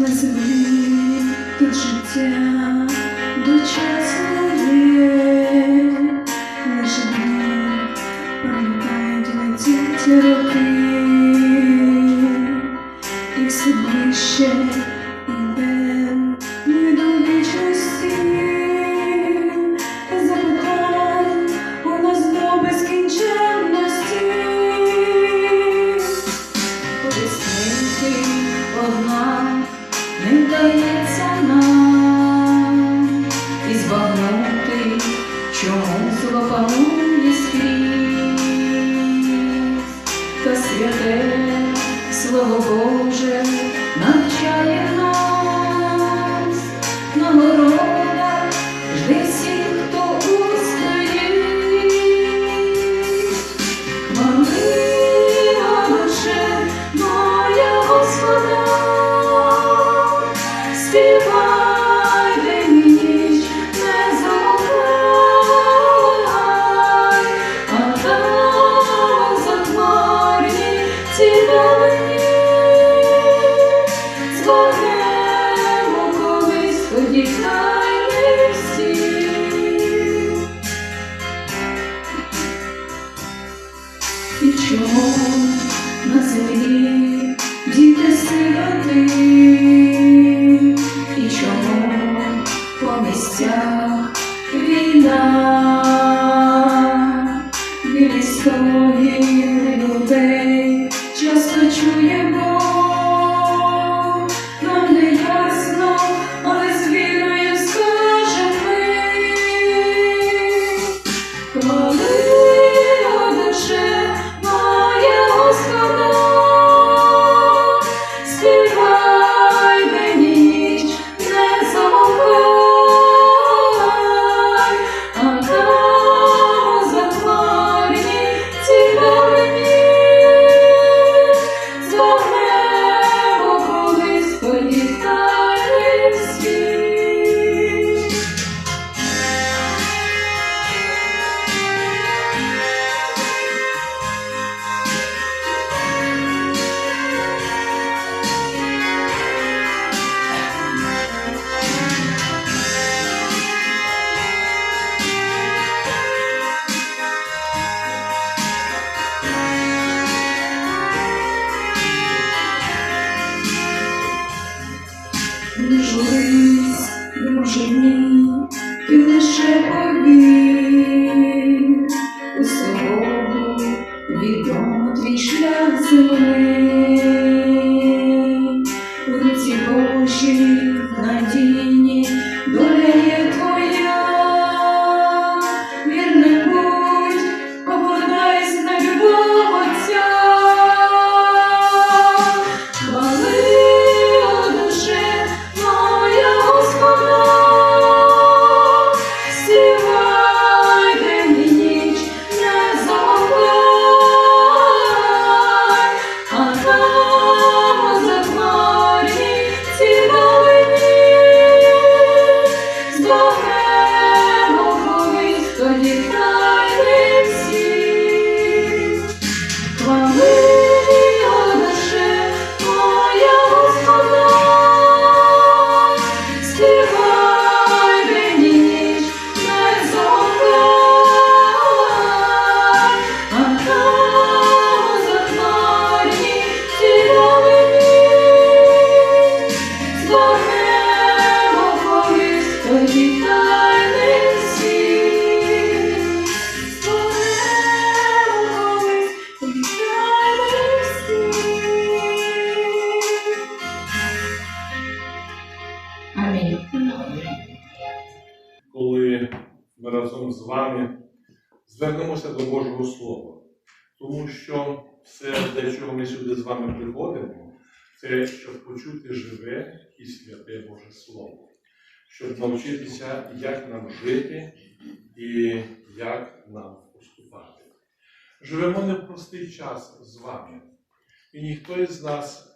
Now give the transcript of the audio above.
на землі тут життя дочасне є, лише дні пролітають летять роки і все ближче. Чому на землі діти сироти, Не журись, друже мій, ти лише повір, у свободу відомо твій шлях земний, коли ми разом з вами звернемося до Божого Слова. Тому що все, для чого ми сюди з вами приходимо, це щоб почути живе і святе Боже Слово, щоб навчитися, як нам жити і як нам поступати. Живемо непростий час з вами, і ніхто із нас